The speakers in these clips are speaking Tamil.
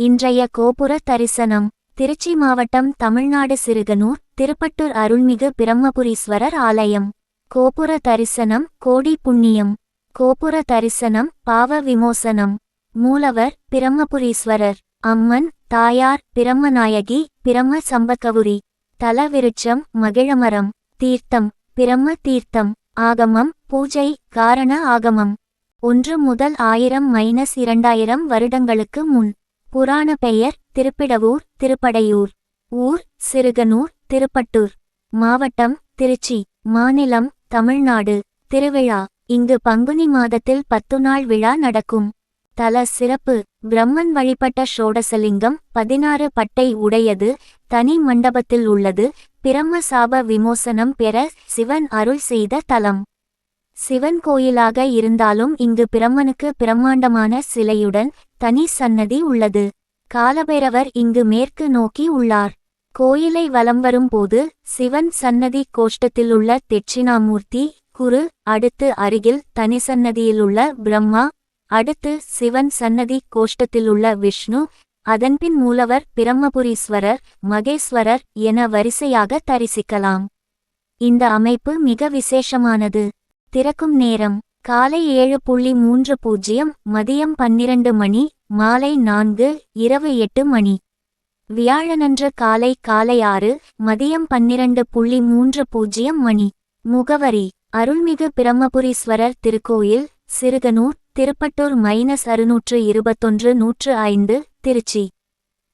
இன்றைய கோபுர தரிசனம். திருச்சி மாவட்டம் தமிழ்நாடு சிறுகனூர் திருப்பட்டூர் அருள்மிகு பிரம்மபுரீஸ்வரர் ஆலயம். கோபுர தரிசனம் கோடி புண்ணியம். கோபுர தரிசனம் பாவ விமோசனம். மூலவர் பிரம்மபுரீஸ்வரர். அம்மன் தாயார் பிரம்மநாயகி பிரம்ம சம்பகவுரி தலவிருட்சம் மகிழமரம். தீர்த்தம் பிரம்ம தீர்த்தம். ஆகமம் பூஜை காரண ஆகமம். ஒன்று முதல் ஆயிரம் மைனஸ் இரண்டாயிரம் வருடங்களுக்கு முன். புராண பெயர் திருப்பிடவூர் திருப்படையூர். ஊர் சிறுகனூர் திருப்பட்டூர். மாவட்டம் திருச்சி மாநிலம் தமிழ்நாடு. திருவிழா இங்கு பங்குனி மாதத்தில் பத்து நாள் விழா நடக்கும். தல சிறப்பு பிரம்மன் வழிபட்ட ஷோடசலிங்கம் பதினாறு பட்டை உடையது தனி மண்டபத்தில் உள்ளது பிரம்ம சாப விமோசனம் பெற சிவன் அருள் செய்த தலம். சிவன் கோயிலாக இருந்தாலும் இங்கு பிரம்மனுக்கு பிரம்மாண்டமான சிலையுடன் தனி சன்னதி உள்ளது. காலபைரவர் இங்கு மேற்கு நோக்கி உள்ளார். கோயிலை வலம் வரும்போது சிவன் சன்னதி கோஷ்டத்திலுள்ள தெட்சிணாமூர்த்தி குரு அடுத்து அருகில் தனி சன்னதியிலுள்ள பிரம்மா அடுத்து சிவன் சன்னதி கோஷ்டத்திலுள்ள விஷ்ணு அதன்பின் மூலவர் பிரம்மபுரீஸ்வரர் மகேஸ்வரர் என வரிசையாக தரிசிக்கலாம். இந்த அமைப்பு மிக விசேஷமானது. திறக்கும் நேரம். காலை ஏழு புள்ளி மூன்று பூஜ்ஜியம் மதியம் பன்னிரண்டு மணி மாலை நான்கு இரவு எட்டு மணி. வியாழனன்று காலை காலை ஆறு மதியம் பன்னிரண்டு புள்ளி மூன்று பூஜ்ஜியம் மணி. முகவரி அருள்மிகு பிரம்மபுரீஸ்வரர் திருக்கோயில் சிறுகனூர் திருப்பட்டூர் மைனஸ் அறுநூற்று இருபத்தொன்று நூற்று ஐந்து திருச்சி.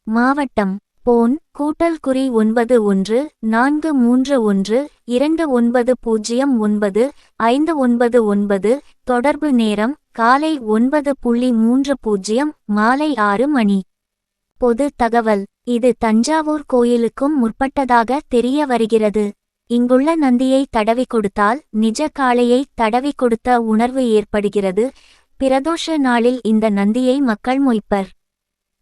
மாவட்டம் போன் கூட்டல் குறி ஒன்பது ஒன்று நான்கு மூன்று ஒன்று இரண்டு ஒன்பது பூஜ்ஜியம் ஒன்பது ஐந்து ஒன்பது ஒன்பது தொடர்பு நேரம் காலை ஒன்பது புள்ளி மூன்று பூஜ்ஜியம் மாலை ஆறு மணி. பொது தகவல் இது தஞ்சாவூர் கோயிலுக்கும் முற்பட்டதாக தெரிய வருகிறது. இங்குள்ள நந்தியை தடவி கொடுத்தால் நிஜ காளையை தடவி கொடுத்த உணர்வு ஏற்படுகிறது. பிரதோஷ நாளில் இந்த நந்தியை மக்கள் மொய்ப்பர்.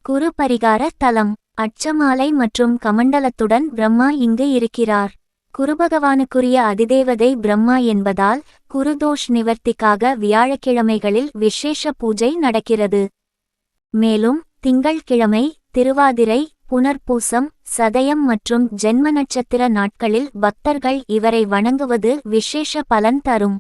குரு பரிகார தலம். அச்சமாலை மற்றும் கமண்டலத்துடன் பிரம்மா இங்கு இருக்கிறார். குருபகவானுக்குரிய அதிதேவதை பிரம்மா என்பதால் குருதோஷ் நிவர்த்திக்காக வியாழக்கிழமைகளில் விசேஷ பூஜை நடக்கிறது. மேலும் திங்கள்கிழமை திருவாதிரை புனர்பூசம் சதயம் மற்றும் ஜென்ம நட்சத்திர நாட்களில் பக்தர்கள் இவரை வணங்குவது விசேஷ பலன் தரும்.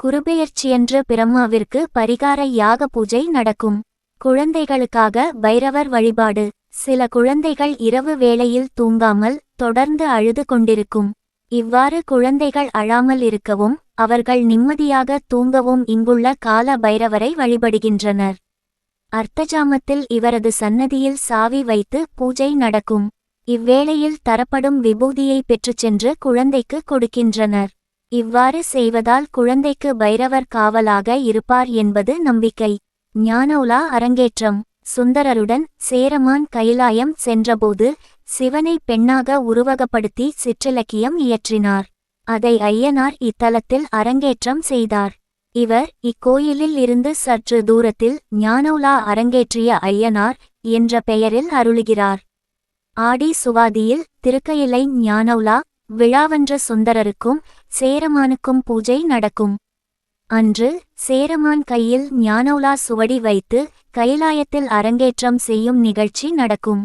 குருபெயர்ச்சியன்று பிரம்மாவிற்கு பரிகார யாக பூஜை நடக்கும். குழந்தைகளுக்காக பைரவர் வழிபாடு. சில குழந்தைகள் இரவு வேளையில் தூங்காமல் தொடர்ந்து அழுது கொண்டிருக்கும். இவ்வாறு குழந்தைகள் அழாமல் இருக்கவும் அவர்கள் நிம்மதியாக தூங்கவும் இங்குள்ள கால பைரவரை வழிபடுகின்றனர். அர்த்தஜாமத்தில் இவரது சன்னதியில் சாவி வைத்து பூஜை நடக்கும். இவ்வேளையில் தரப்படும் விபூதியை பெற்றுச் சென்று குழந்தைக்கு கொடுக்கின்றனர். இவ்வாறு செய்வதால் குழந்தைக்கு பைரவர் காவலாக இருப்பார் என்பது நம்பிக்கை. ஞானோலா அரங்கேற்றம். சுந்தரருடன் சேரமான் கைலாயம் சென்றபோது சிவனை பெண்ணாக உருவகப்படுத்தி சிற்றிலக்கியம் இயற்றினார். அதை ஐயனார் இத்தலத்தில் அரங்கேற்றம் செய்தார். இவர் இக்கோயிலில் இருந்து சற்று தூரத்தில் ஞானோலா அரங்கேற்றிய ஐயனார் என்ற பெயரில் அருளுகிறார். ஆடி சுவாதியில் திருக்கையிலை ஞானோலா விழாவென்ற சுந்தரருக்கும் சேரமானுக்கும் பூஜை நடக்கும். அன்று சேரமான் கையில் ஞானோலா சுவடி வைத்து கைலாயத்தில் அரங்கேற்றம் செய்யும் நிகழ்ச்சி நடக்கும்.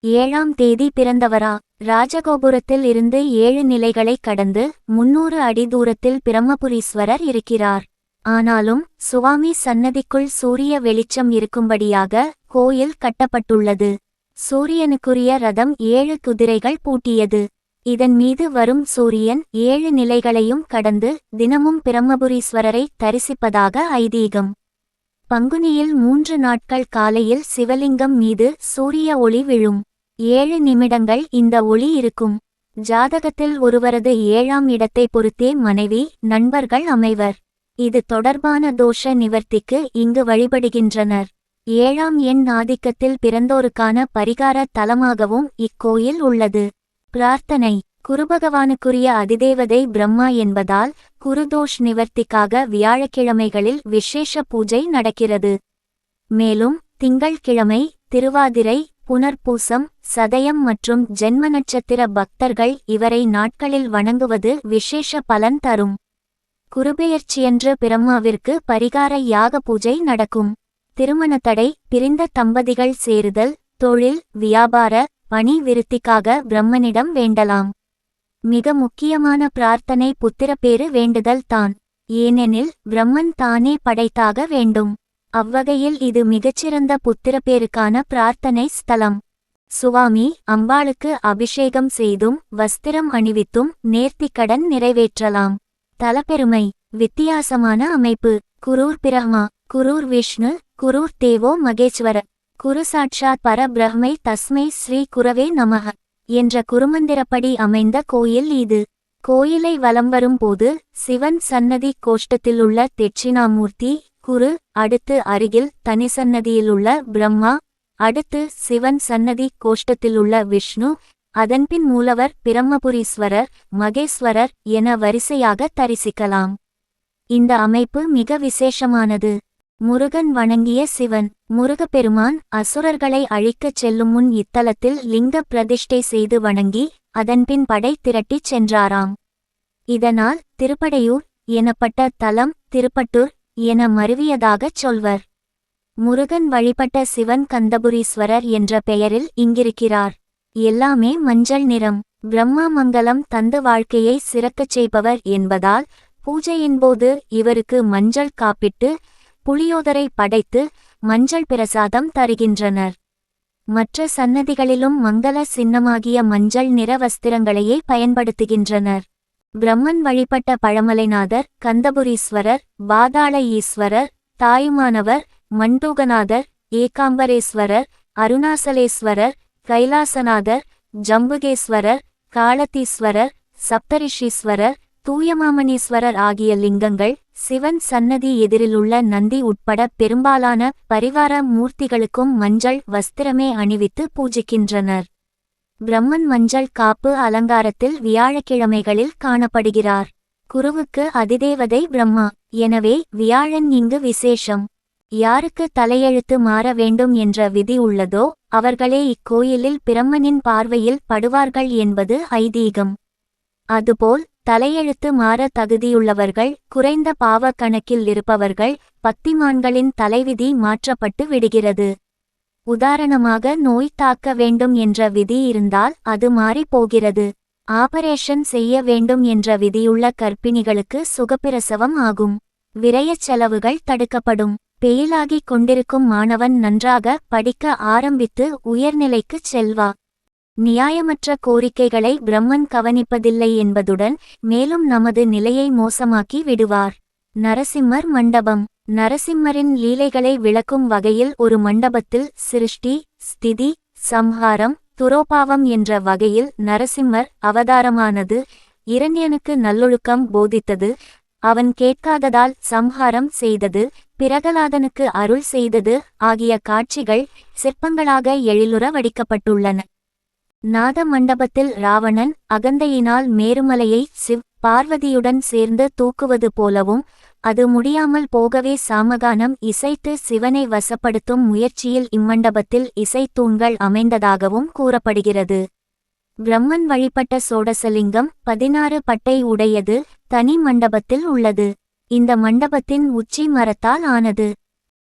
ஏழாம் தேதி பிறந்தவரா? ராஜகோபுரத்தில் இருந்து ஏழு நிலைகளை கடந்து முன்னூறு அடி தூரத்தில் பிரம்மபுரீஸ்வரர் இருக்கிறார். ஆனாலும் சுவாமி சன்னதிக்குள் சூரிய வெளிச்சம் இருக்கும்படியாக கோயில் கட்டப்பட்டுள்ளது. சூரியனுக்குரிய ரதம் ஏழு குதிரைகள் பூட்டியது. இதன் மீது வரும் சூரியன் ஏழு நிலைகளையும் கடந்து தினமும் பிரம்மபுரீஸ்வரரை தரிசிப்பதாக ஐதீகம். பங்குனியில் மூன்று நாட்கள் காலையில் சிவலிங்கம் மீது சூரிய ஒளி விழும். ஏழு நிமிடங்கள் இந்த ஒளி இருக்கும். ஜாதகத்தில் ஒருவரது ஏழாம் இடத்தை பொறுத்தே மனைவி நண்பர்கள் அமைவர். இது தொடர்பான தோஷ நிவர்த்திக்கு இங்கு வழிபடுகின்றனர். ஏழாம் எண் ஆதிக்கத்தில் பிறந்தோருக்கான பரிகார தலமாகவும் இக்கோயில் உள்ளது. பிரார்த்தனை. குருபகவானுக்குரிய அதிதேவதை பிரம்மா என்பதால் குருதோஷ் நிவர்த்திக்காக வியாழக்கிழமைகளில் விசேஷ பூஜை நடக்கிறது. மேலும் திங்கள்கிழமை திருவாதிரை புனர்பூசம் சதயம் மற்றும் ஜென்ம நட்சத்திர பக்தர்கள் இவரை நாட்களில் வணங்குவது விசேஷ பலன் தரும். குருபெயர்ச்சியன்று பிரம்மாவிற்கு பரிகார யாக பூஜை நடக்கும். திருமணத்தடை பிரிந்த தம்பதிகள் சேருதல் தொழில் வியாபார பணி விருத்திக்காக பிரம்மனிடம் வேண்டலாம். மிக முக்கியமான பிரார்த்தனை புத்திரப்பேறு வேண்டுதல் தான். ஏனெனில் பிரம்மன் தானே படைத்தாக வேண்டும். அவ்வகையில் இது மிகச்சிறந்த புத்திரப்பேருக்கான பிரார்த்தனை ஸ்தலம். சுவாமி அம்பாளுக்கு அபிஷேகம் செய்தும் வஸ்திரம் அணிவித்தும் நேர்த்திக்கடன் நிறைவேற்றலாம். தலப்பெருமை வித்தியாசமான அமைப்பு. குரூர் பிரம்மா குரூர் விஷ்ணு குரூர் தேவோ மகேஸ்வர. குரு சாட்சாத் பரபிரஹ்மை தஸ்மை ஸ்ரீ குரவே நமக என்ற குருமந்திரப்படி அமைந்த கோயில் இது. கோயிலை வலம் வரும்போது சிவன் சன்னதி கோஷ்டத்திலுள்ள தெட்சிணாமூர்த்தி குரு அடுத்து அருகில் தனிசன்னதியிலுள்ள பிரம்மா அடுத்து சிவன் சன்னதி கோஷ்டத்திலுள்ள விஷ்ணு அதன்பின் மூலவர் பிரம்மபுரீஸ்வரர் மகேஸ்வரர் என வரிசையாக தரிசிக்கலாம். இந்த அமைப்பு மிக விசேஷமானது. முருகன் வணங்கிய சிவன் முருகப்பெருமான் அசுரர்களை அழிக்கச் செல்லும் முன் இத்தலத்தில் லிங்க பிரதிஷ்டை செய்து வணங்கி அதன்பின் படை திரட்டிச் சென்றாராம். இதனால் திருப்படையூர் எனப்பட்ட தலம் திருப்பட்டூர் என மருவியதாகச் சொல்வர். முருகன் வழிபட்ட சிவன் கந்தபுரீஸ்வரர் என்ற பெயரில் இங்கிருக்கிறார். எல்லாமே மஞ்சள் நிறம். பிரம்மா மங்கலம் தந்து வாழ்க்கையை சிறக்கச் செய்பவர் என்பதால் பூஜையின்போது இவருக்கு மஞ்சள் காப்பிட்டு புளியோதரை படைத்து மஞ்சள் பிரசாதம் தருகின்றனர். மற்ற சன்னதிகளிலும் மங்கள சின்னமாகிய மஞ்சள் நிற வஸ்திரங்களையே பயன்படுத்துகின்றனர். பிரம்மன் வழிபட்ட பழமலைநாதர் கந்தபுரீஸ்வரர் பாதாள ஈஸ்வரர் தாயுமானவர் மண்டூகநாதர் ஏகாம்பரேஸ்வரர் அருணாசலேஸ்வரர் கைலாசநாதர் ஜம்புகேஸ்வரர் காலத்தீஸ்வரர் சப்தரிஷீஸ்வரர் தூயமாமணீஸ்வரர் ஆகிய லிங்கங்கள் சிவன் சன்னதி எதிரிலுள்ள நந்தி உட்பட பெரும்பாலான பரிவார மூர்த்திகளுக்கும் மஞ்சள் வஸ்திரமே அணிவித்து பூஜிக்கின்றனர். பிரம்மன் மஞ்சள் காப்பு அலங்காரத்தில் வியாழக்கிழமைகளில் காணப்படுகிறார். குருவுக்கு அதிதேவதை பிரம்மா. எனவே வியாழன் இங்கு விசேஷம். யாருக்கு தலையெழுத்து மாற வேண்டும் என்ற விதி உள்ளதோ அவர்களே இக்கோயிலில் பிரம்மனின் பார்வையில் படுவார்கள் என்பது ஐதீகம். அதுபோல் தலையெழுத்து மாற தகுதியுள்ளவர்கள் குறைந்த பாவ கணக்கில் இருப்பவர்கள் பத்திமான்களின் தலைவிதி மாற்றப்பட்டு விடுகிறது. உதாரணமாக நோய் தாக்க வேண்டும் என்ற விதி இருந்தால் அது மாறிப் போகிறது ஆபரேஷன் செய்ய வேண்டும் என்ற விதியுள்ள கர்ப்பிணிகளுக்கு சுகப்பிரசவம் ஆகும். விரயச் செலவுகள் தடுக்கப்படும். பெயிலாகிக் கொண்டிருக்கும் மாணவன் நன்றாக படிக்க ஆரம்பித்து உயர்நிலைக்குச் செல்வா. நியாயமற்ற கோரிக்கைகளை பிரம்மன் கவனிப்பதில்லை என்பதுடன் மேலும் நமது நிலையை மோசமாக்கி விடுவார். நரசிம்மர் மண்டபம். நரசிம்மரின் லீலைகளை விளக்கும் வகையில் ஒரு மண்டபத்தில் சிருஷ்டி ஸ்திதி சம்ஹாரம் துரோபாவம் என்ற வகையில் நரசிம்மர் அவதாரமானது இரண்யனுக்கு நல்லொழுக்கம் போதித்தது அவன் கேட்காததால் சம்ஹாரம் செய்தது பிரகலாதனுக்கு அருள் செய்தது ஆகிய காட்சிகள் சிற்பங்களாக எழிலுற வடிக்கப்பட்டுள்ளன. நாத மண்டபத்தில் ராவணன் அகந்தையினால் மேருமலையை சிவ் பார்வதியுடன் சேர்ந்து தூக்குவது போலவும் அது முடியாமல் போகவே சாமகானம் இசைத்து சிவனை வசப்படுத்தும் முயற்சியில் இம்மண்டபத்தில் இசைத்தூண்கள் அமைந்ததாகவும் கூறப்படுகிறது. பிரம்மன் வழிபட்ட சோடசலிங்கம் பதினாறு பட்டை உடையது தனி மண்டபத்தில் உள்ளது. இந்த மண்டபத்தின் உச்சி மரத்தால் ஆனது.